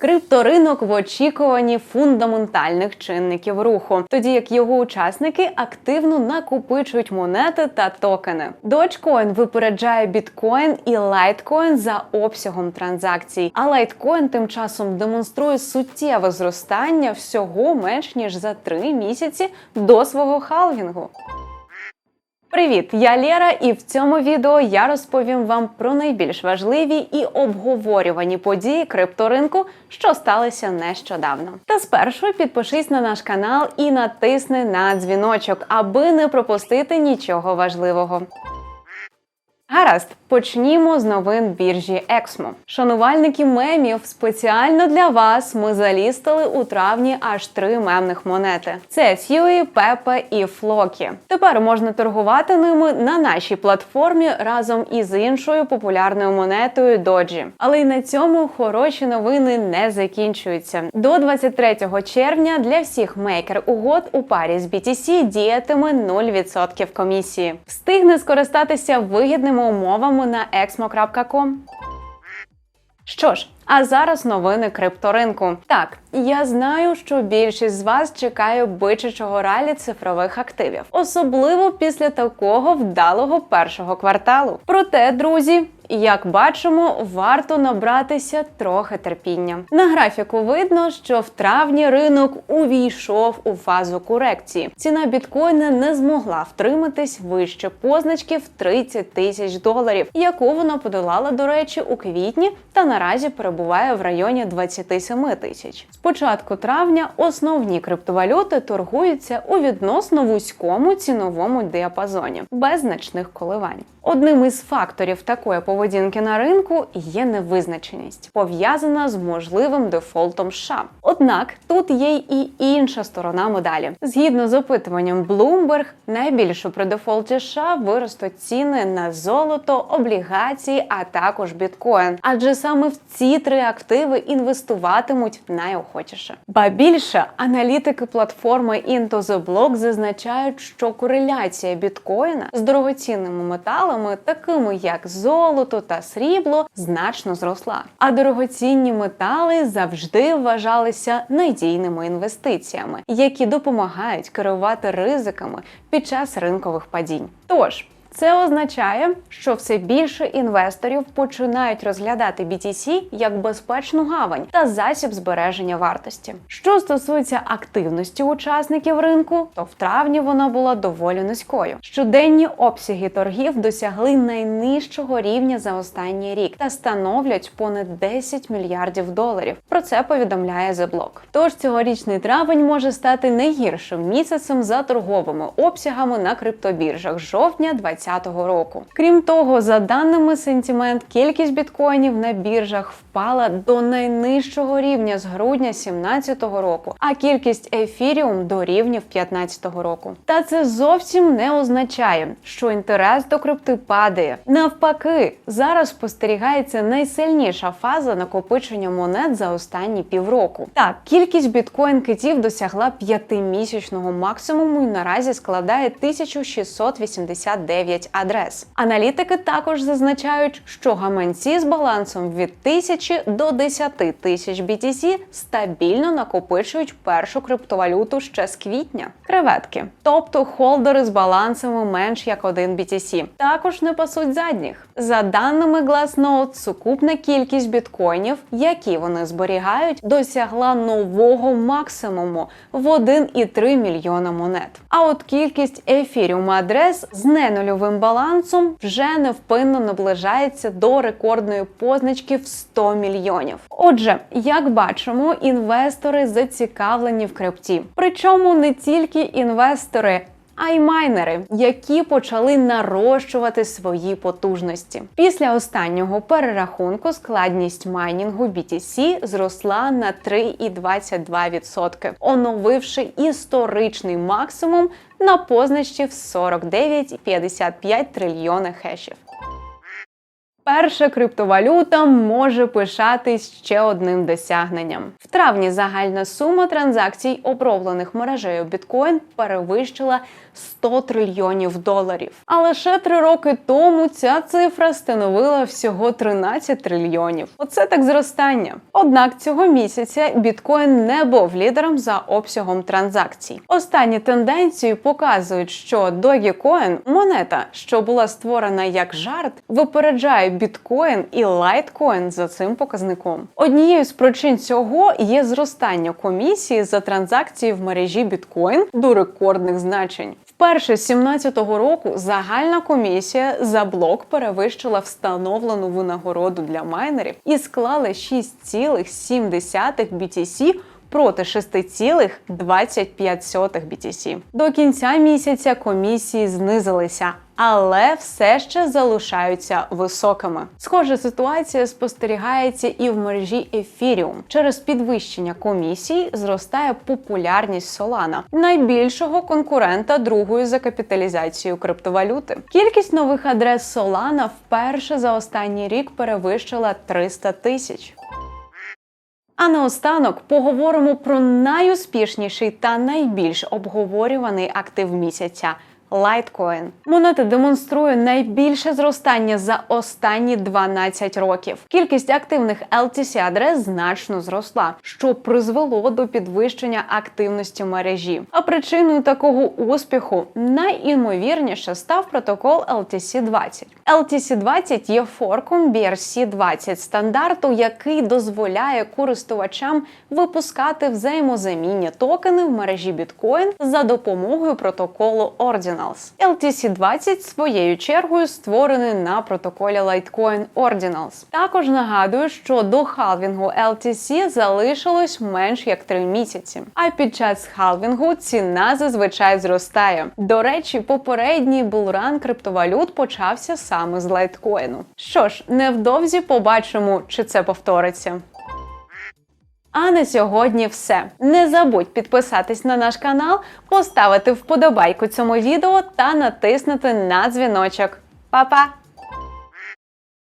Крипторинок в очікуванні фундаментальних чинників руху, тоді як його учасники активно накопичують монети та токени. Dogecoin випереджає біткоін і лайткоін за обсягом транзакцій. А лайткоін тим часом демонструє суттєве зростання всього менш ніж за три місяці до свого халвінгу. Привіт, я Лєра, і в цьому відео я розповім вам про найбільш важливі і обговорювані події крипторинку, що сталися нещодавно. Та спершу підпишись на наш канал і натисни на дзвіночок, аби не пропустити нічого важливого. Гаразд, почнімо з новин біржі Ексмо. Шанувальники мемів спеціально для вас ми залістили у травні аж три мемних монети: це Фьюї, Пепе і Флокі. Тепер можна торгувати ними на нашій платформі разом із іншою популярною монетою Доджі. Але й на цьому хороші новини не закінчуються. До 23 червня для всіх мейкер угод у парі з BTC діятиме 0% комісії. Встигне скористатися вигідними умовами на exmo.com. Що ж, а зараз новини крипторинку. Так, я знаю, що більшість з вас чекає бичачого ралі цифрових активів, особливо після такого вдалого першого кварталу. Проте, друзі. Як бачимо, варто набратися трохи терпіння. На графіку видно, що в травні ринок увійшов у фазу корекції. Ціна біткоїна не змогла втриматись вище позначки в 30 тисяч доларів, яку вона подолала, до речі, у квітні та наразі перебуває в районі 27 тисяч. З початку травня основні криптовалюти торгуються у відносно вузькому ціновому діапазоні без значних коливань. Одним із факторів такої поведінки на ринку є невизначеність, пов'язана з можливим дефолтом США. Однак тут є і інша сторона медалі. Згідно з опитуванням Bloomberg, найбільше при дефолті США виростуть ціни на золото, облігації, а також біткоін. Адже саме в ці три активи інвестуватимуть найохочіше. Ба більше аналітики платформи Into the Block зазначають, що кореляція біткоїна з дорогоцінними металами, такими як золото та срібло, значно зросла. А дорогоцінні метали завжди вважалися надійними інвестиціями, які допомагають керувати ризиками під час ринкових падінь. Тож це означає, що все більше інвесторів починають розглядати BTC як безпечну гавань та засіб збереження вартості. Що стосується активності учасників ринку, то в травні вона була доволі низькою. Щоденні обсяги торгів досягли найнижчого рівня за останній рік та становлять понад 10 мільярдів доларів. Про це повідомляє The Block. Тож цьогорічний травень може стати найгіршим місяцем за торговими обсягами на криптобіржах жовтня 20 2020 року. Крім того, за даними сентимент, кількість біткоїнів на біржах впала до найнижчого рівня з грудня 2017 року, а кількість ефіріум до рівнів 2015 року. Та це зовсім не означає, що інтерес до крипти падає. Навпаки, зараз спостерігається найсильніша фаза накопичення монет за останні півроку. Так, кількість біткоін китів досягла п'ятимісячного максимуму і наразі складає 1689 адрес. Аналітики також зазначають, що гаманці з балансом від 1000 до 10 тисяч BTC стабільно накопичують першу криптовалюту ще з квітня. Креветки, тобто холдери з балансами менш як 1 BTC, також не пасуть задніх. За даними Glassnode, сукупна кількість біткоїнів, які вони зберігають, досягла нового максимуму в 1,3 мільйона монет. А от кількість ефіріум адрес з ненульовим балансом вже невпинно наближається до рекордної позначки в 100 мільйонів. Отже, як бачимо, інвестори зацікавлені в крипті. Причому не тільки інвестори а й майнери, які почали нарощувати свої потужності. Після останнього перерахунку складність майнінгу BTC зросла на 3,22%, оновивши історичний максимум на позначці в 49,55 трильйони хешів. Перша криптовалюта може пишатись ще одним досягненням. В травні загальна сума транзакцій, оброблених мережею біткоін, перевищила 100 трильйонів доларів. А лише три роки тому ця цифра становила всього 13 трильйонів. Оце так зростання. Однак цього місяця біткоін не був лідером за обсягом транзакцій. Останні тенденції показують, що Dogecoin – монета, що була створена як жарт, випереджає біткоін і лайткоін за цим показником. Однією з причин цього є зростання комісії за транзакції в мережі біткоін до рекордних значень. Вперше з 17-го року загальна комісія за блок перевищила встановлену винагороду для майнерів і склала 6,7 BTC проти 6,25 BTC. До кінця місяця комісії знизилися. Але все ще залишаються високими. Схожа ситуація спостерігається і в мережі Ethereum. Через підвищення комісій зростає популярність Solana, найбільшого конкурента другої за капіталізацією криптовалюти. Кількість нових адрес Solana вперше за останній рік перевищила 300 тисяч. А наостанок поговоримо про найуспішніший та найбільш обговорюваний актив місяця. Litecoin. Монета демонструє найбільше зростання за останні 12 років. Кількість активних LTC адрес значно зросла, що призвело до підвищення активності мережі. А причиною такого успіху найімовірніше став протокол LTC-20. LTC-20 є форком BRC-20 стандарту, який дозволяє користувачам випускати взаємозамінні токени в мережі біткоін за допомогою протоколу Ordinals. LTC-20 своєю чергою створений на протоколі Litecoin Ordinals. Також нагадую, що до халвінгу LTC залишилось менш як 3 місяці. А під час халвінгу ціна зазвичай зростає. До речі, попередній булран криптовалют почався саме з лайткоїну. Що ж, невдовзі побачимо, чи це повториться. А на сьогодні все. Не забудь підписатись на наш канал, поставити вподобайку цьому відео та натиснути на дзвіночок. Па-па!